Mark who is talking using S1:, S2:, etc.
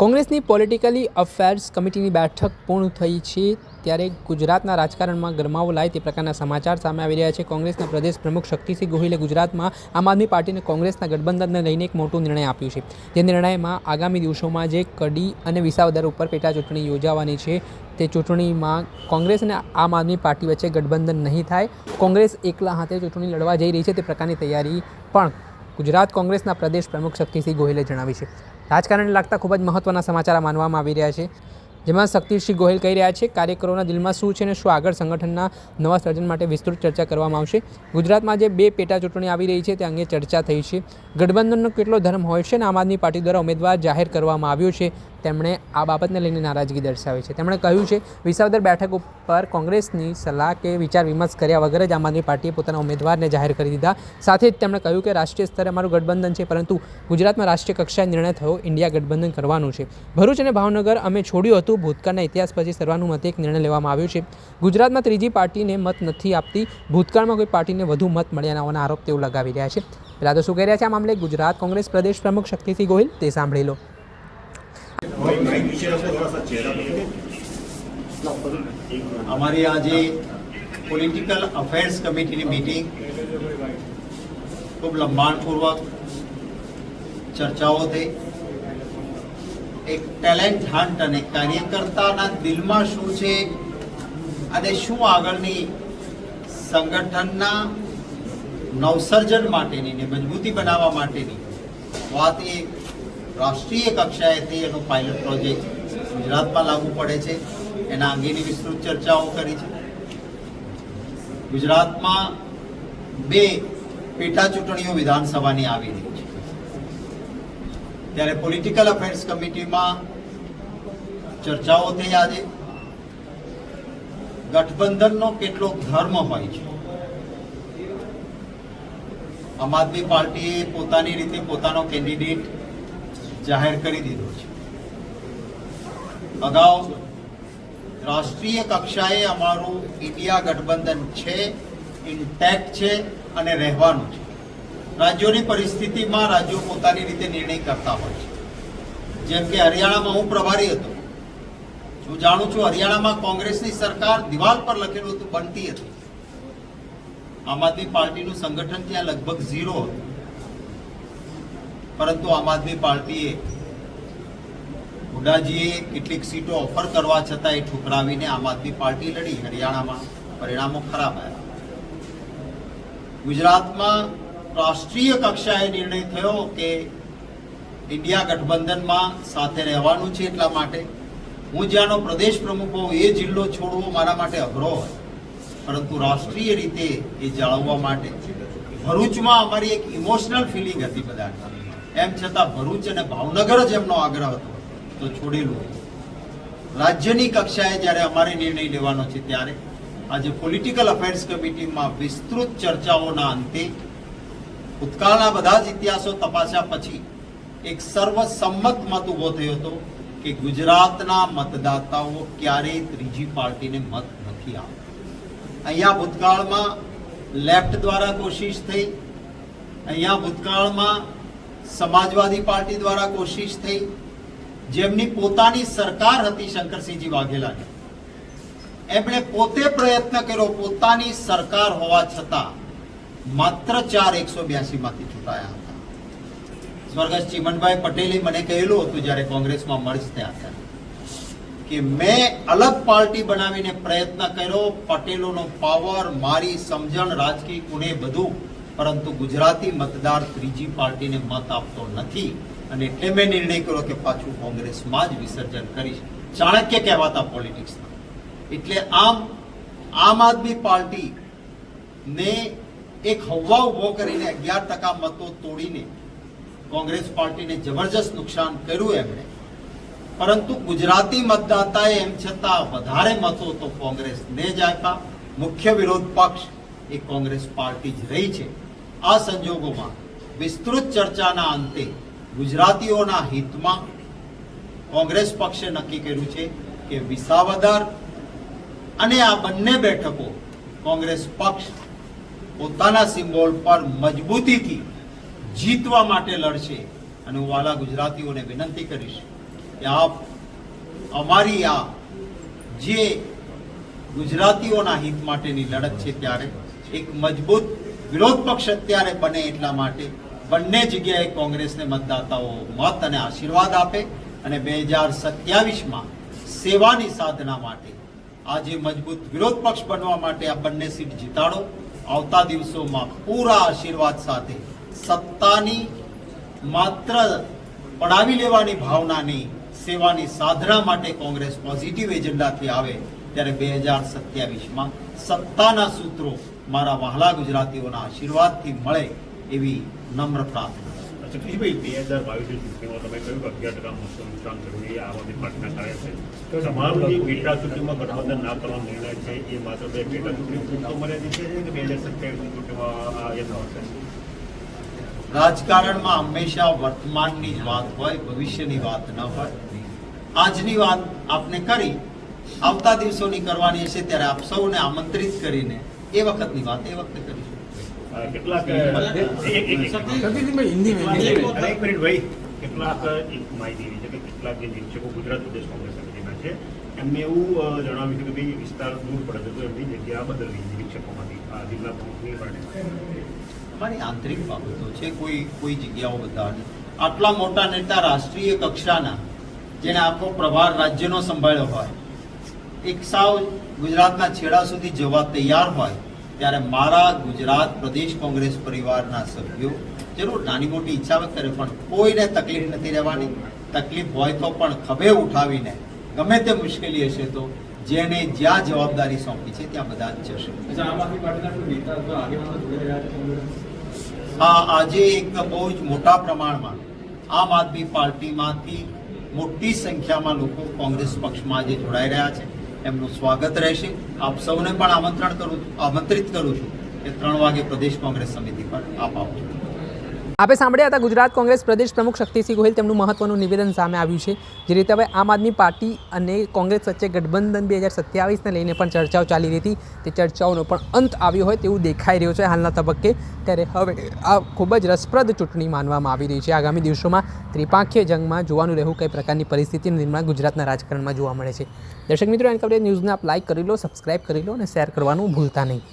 S1: કોંગ્રેસની politically affairs કમિટીની બેઠક પૂર્ણ થઈ છે ત્યારે ગુજરાતના રાજકારણમાં ગરમાવો લાય તે પ્રકારના સમાચાર સામે આવી રહ્યા છે. કોંગ્રેસના પ્રદેશ પ્રમુખ શક્તિસિંહ ગોહિલે ગુજરાતમાં આમ આદમી પાર્ટીને કોંગ્રેસના ગઠબંધનને લઈને એક મોટો નિર્ણય આપ્યો છે. જે નિર્ણયમાં આગામી દિવસોમાં જે કડી અને વિસાવદર ઉપર પેટા ચૂંટણી યોજાવાની છે, તે ચૂંટણીમાં કોંગ્રેસ અને આમ આદમી પાર્ટી વચ્ચે ગઠબંધન નહીં થાય. કોંગ્રેસ એકલા હાથે ચૂંટણી લડવા જઈ રહી છે તે પ્રકારની તૈયારી પણ ગુજરાત કોંગ્રેસના પ્રદેશ પ્રમુખ શક્તિસિંહ ગોહિલે જણાવી છે. રાજકારણને લાગતા ખૂબ જ મહત્ત્વના સમાચાર માનવામાં આવી રહ્યા છે. જેમાં શક્તિસિંહ ગોહિલ કહી રહ્યા છે, કાર્યકરોના દિલમાં શું છે અને શું આગળ સંગઠનના નવા સર્જન માટે વિસ્તૃત ચર્ચા કરવામાં આવશે. ગુજરાતમાં જે બે પેટા ચૂંટણી આવી રહી છે, તે અંગે ચર્ચા થઈ છે. ગઠબંધનનો કેટલો ધર્મ હોય છે અને આમ આદમી પાર્ટી દ્વારા ઉમેદવાર જાહેર કરવામાં આવ્યો છે, તેમણે આ બાબતને લઈને નારાજગી દર્શાવી છે. તેમણે કહ્યું છે, વિસાવદર બેઠક ઉપર કોંગ્રેસની સલાહ કે વિચાર વિમર્શ કર્યા વગર જ આમ આદમી પાર્ટીએ પોતાના ઉમેદવારને જાહેર કરી દીધા. સાથે જ તેમણે કહ્યું કે રાષ્ટ્રીય સ્તરે અમારું ગઠબંધન છે, પરંતુ ગુજરાતમાં રાષ્ટ્રીય કક્ષાએ નિર્ણય થયો, ઇન્ડિયા ગઠબંધન કરવાનું છે. ભરૂચ અને ભાવનગર અમે છોડ્યું હતું, ભૂતકાળના ઇતિહાસ પછી સર્વાનુમતે એક નિર્ણય લેવામાં આવ્યો છે. ગુજરાતમાં ત્રીજી પાર્ટીને મત નથી આપતી, ભૂતકાળમાં કોઈ પાર્ટીને વધુ મત મળ્યા હોવાના આરોપ તેઓ લગાવી રહ્યા છે. પહેલાં તો શું કહી રહ્યા છે આ મામલે? ગુજરાત કોંગ્રેસ પ્રદેશ પ્રમુખ શક્તિસિંહ ગોહિલ, તે સાંભળી લો.
S2: અમારી આજે પોલિટિકલ અફેર્સ કમિટીની મીટિંગ ખૂબ લંબાણપૂર્વક ચર્ચાઓ થઈ. એક ટેલેન્ટ હન્ટ અને કાર્યકર્તાના દિલમાં શું છે અને શું આગળની સંગઠનના નવસર્જન માટેની ને મજબૂતી બનાવવા માટેની વાત એ રાષ્ટ્રીય કક્ષાએથી એનો પાયલટ પ્રોજેક્ટ ગુજરાતમાં લાગુ પડે છે. એના અંગેની વિસ્તૃત ચર્ચાઓ કરી છે. ગુજરાતમાં બે પેટા ચૂંટણીઓ વિધાનસભાની આવી રહી છે. ત્યારે પોલિટિકલ અફેર્સ કમિટીમાં ચર્ચાઓ થઈ આજે. ગઠબંધનનો કેટલો ધર્મ હોય છે. આમ આદમી પાર્ટીએ પોતાની રીતે પોતાનો કેન્ડિડેટ જાહેર કરી દીધો છે. અગાઉ રાષ્ટ્રીય કક્ષાએ અમારું ઇન્ડિયા ગઠબંધન છે ઇન્ટેક્ટ છે અને રહેવાનું છે. રાજ્યોની પરિસ્થિતિમાં રાજ્યો પોતાની રીતે નિર્ણય કરતા હોય છે. જેમ કે હરિયાણામાં હું પ્રભારી હતો. હું જાણું છું હરિયાણામાં કોંગ્રેસની સરકાર દિવાલ પર લખેલું હતું, બનતી હતી. આમ આદમી પાર્ટીનું સંગઠન ત્યાં લગભગ ઝીરો હતું. પરંતુ આમ આદમી પાર્ટીએ હુડાજીએ કેટલીક સીટો ઓફર કરવા છતાં એ ઠુકરાવીને આમ આદમી પાર્ટી લડી હરિયાણામાં. પરિણામો ખરાબ આવ્યા. ગુજરાતમાં રાષ્ટ્રીય કક્ષાએ નિર્ણય થયો કે ઇન્ડિયા ગઠબંધનમાં સાથે રહેવાનું છે એટલા માટે. હું જ્યાંનો પ્રદેશ પ્રમુખ હોઉં, એ જિલ્લો છોડવો મારા માટે અઘરો હોય. પરંતુ રાષ્ટ્રીય રીતે એ જાળવવા માટે ભરૂચમાં અમારી એક ઇમોશનલ ફિલિંગ હતી બધા એમ છતાં ભરૂચ અને ભાવનગર જ એમનો આગ્રહ હતો. તો છોડેલું રાજ્યની કક્ષાએ જ્યારે અમારે નિર્ણય લેવાનો છે ત્યારે આજે પોલિટિકલ અફેર્સ કમિટીમાં વિસ્તૃત ચર્ચાઓના અંતે ભૂતકાળના બધા જ ઇતિહાસો તપાસ્યા પછી એક સર્વસંમત મત ઊભો થયો હતો કે ગુજરાતના મતદાતાઓ ક્યારેય ત્રીજી પાર્ટીને મત નથી આપતા. અહીંયા ભૂતકાળમાં લેફ્ટ દ્વારા કોશિશ થઈ, અહીંયા ભૂતકાળમાં સમાજવાદી પાર્ટી દ્વારા કોશિશ થઈ જેમની પોતાની સરકાર હતી શંકરસિંહજી વાઘેલાની. એમણે પોતે પ્રયત્ન કર્યો પોતાની સરકાર હોવા છતાં માત્ર ચાર એકસો બ્યાસી માંથી ચૂંટાયા હતા. સ્વર્ગસ્થ ચીમનભાઈ પટેલે મને કહેલું હતું જ્યારે કોંગ્રેસમાં મર્જ થયા હતા કે મેં અલગ પાર્ટી બનાવીને પ્રયત્ન કર્યો, પટેલોનો પાવર, મારી સમજણ, રાજકીય ગુણે બધું, પરંતુ ગુજરાતી મતદાર ત્રીજી પાર્ટીને મત આપતો નથી. અને એટલે મેં નિર્ણય કર્યો કે પાછું કોંગ્રેસમાં જ વિસર્જન કરીશ. ચાણક્ય કહેવાતા પોલિટિક્સના એટલે આમ આમ આદમી પાર્ટી ને એક હવા ઊભો કરીને અગિયાર ટકા મતો તોડીને કોંગ્રેસ પાર્ટીને જબરજસ્ત નુકસાન કર્યું એમણે. પરંતુ ગુજરાતી મતદાતાએ એમ છતાં વધારે મતો તો કોંગ્રેસને જ આપ્યા. મુખ્ય વિરોધ પક્ષ એ કોંગ્રેસ પાર્ટી જ રહી છે. આ સંજોગોમાં વિસ્તૃત ચર્ચાના અંતે ગુજરાતીઓના હિતમાં કોંગ્રેસ પક્ષે નક્કી કર્યું છે કે વિસાવદર અને આ બંને બેઠકો કોંગ્રેસ પક્ષ પોતાના સિમ્બોલ પર મજબૂતીથી જીતવા માટે લડશે. અને હું વાલા ગુજરાતીઓને વિનંતી કરીશ કે આપ અમારી આ જે ગુજરાતીઓના હિત માટેની લડત છે ત્યારે એક મજબૂત વિરોધ પક્ષ અત્યારે બને એટલા માટે બંને જગ્યાએ કોંગ્રેસને મતદાતાઓ મત અને આશીર્વાદ આપે અને બે હજાર સત્યાવીસમાં સેવાની સાધના માટે આજે મજબૂત વિરોધ પક્ષ બનવા માટે આ બંને સીટ જીતાડો. આવતા દિવસોમાં પૂરા આશીર્વાદ સાથે સત્તાની માત્ર પડાવી લેવાની ભાવનાની સેવાની સાધના માટે કોંગ્રેસ પોઝિટિવ એજન્ડાથી આવે ત્યારે બે હજાર સત્યાવીસમાં સત્તાના સૂત્રો મારા વહાલા ગુજરાતીઓના આશીર્વાદથી મળે એવી નમ્ર પ્રાર્થના.
S3: જગદીશભાઈ બે હજાર બાવીસની ચૂંટણીમાં તમે કહ્યું કે અગિયાર ટકા મતદાન નુકસાન થયું એ આમ આદમી પાર્ટીના કાર્ય છે. તમારું જે પેટા ચૂંટણીમાં ગઠબંધન ના કરવાનો નિર્ણય છે એ માત્ર બે પેટા ચૂંટણી પૂરતો મર્યાદિત છે કે બે હજાર સત્યાવીસની ચૂંટણીમાં આ યથાવત છે
S2: રાજકારણમાં હંમેશા વર્તમાનની જ વાત હોય ભવિષ્યની વાત ન હોય. આજની વાત આપને કરી આવતા દિવસોની કરવાની હશે ત્યારે આપ સૌને આમંત્રિત કરીને એ વખતની વાત એ વખતે કરીશું.
S3: કેટલાક એક- એક- એક- એક- અરે એક મિનિટ ભાઈ. કેટલાક એક માહિતી એવી છે કે કેટલાક જે નિરીક્ષકો ગુજરાત પ્રદેશ કોંગ્રેસ સમિતિના છે એમને એવું જણાવ્યું છે કે ભાઈ વિસ્તાર દૂર પડે તો એમની જગ્યા બદલવી નિરીક્ષકોમાંથી આ જિલ્લા પ્રમુખની માટે
S2: અમારી આંતરિક બાબતો છે કોઈ કોઈ જગ્યાઓ બતાવવાની આટલા મોટા નેતા રાષ્ટ્રીય કક્ષાના જેને આખો પ્રભાર રાજ્યનો સંભાળ્યો હોય એક સાવ ગુજરાતના છેડા સુધી જવા તૈયાર હોય ત્યારે મારા ગુજરાત પ્રદેશ કોંગ્રેસ પરિવારના સભ્યો જરૂર નાની મોટી ઈચ્છા વ્યક્ત કરે પણ કોઈને તકલીફ નથી રહેવાની. તકલીફ હોય તો પણ ખભે ઉઠાવીને ગમે તે મુશ્કેલી હશે તો જેને જ્યાં જવાબદારી સોંપી છે ત્યાં બધા જ જશે. હા આજે એક બહુ જ મોટા પ્રમાણમાં આમ આદમી પાર્ટીમાંથી મોટી સંખ્યામાં લોકો કોંગ્રેસ પક્ષમાં આજે જોડાઈ રહ્યા છે. એમનું સ્વાગત રહેશે. આપ સૌને પણ આમંત્રણ કરું આમંત્રિત કરું છું કે ત્રણ વાગે પ્રદેશ કોંગ્રેસ સમિતિ પર આપ આવજો
S1: આપે સાંભળ્યા હતા ગુજરાત કોંગ્રેસ પ્રદેશ પ્રમુખ શક્તિસિંહ ગોહિલ તેમનું મહત્વનું નિવેદન સામે આવ્યું છે. જે રીતે હવે આમ આદમી પાર્ટી અને કોંગ્રેસ વચ્ચે ગઠબંધન બે હજાર સત્યાવીસને લઈને પણ ચર્ચાઓ ચાલી રહી હતી. તે ચર્ચાઓનો પણ અંત આવ્યો હોય તેવું દેખાઈ રહ્યું છે હાલના તબક્કે. ત્યારે હવે આ ખૂબ જ રસપ્રદ ચૂંટણી માનવામાં આવી રહી છે. આગામી દિવસોમાં ત્રિપાંખીય જંગમાં જોવાનું રહેવું કઈ પ્રકારની પરિસ્થિતિનું નિર્માણ ગુજરાતના રાજકારણમાં જોવા મળે છે. દર્શક મિત્રો એન કવરેજ ન્યૂઝને આપ લાઇક કરી લો સબસ્ક્રાઇબ કરી લો અને શેર કરવાનું ભૂલતા નહીં.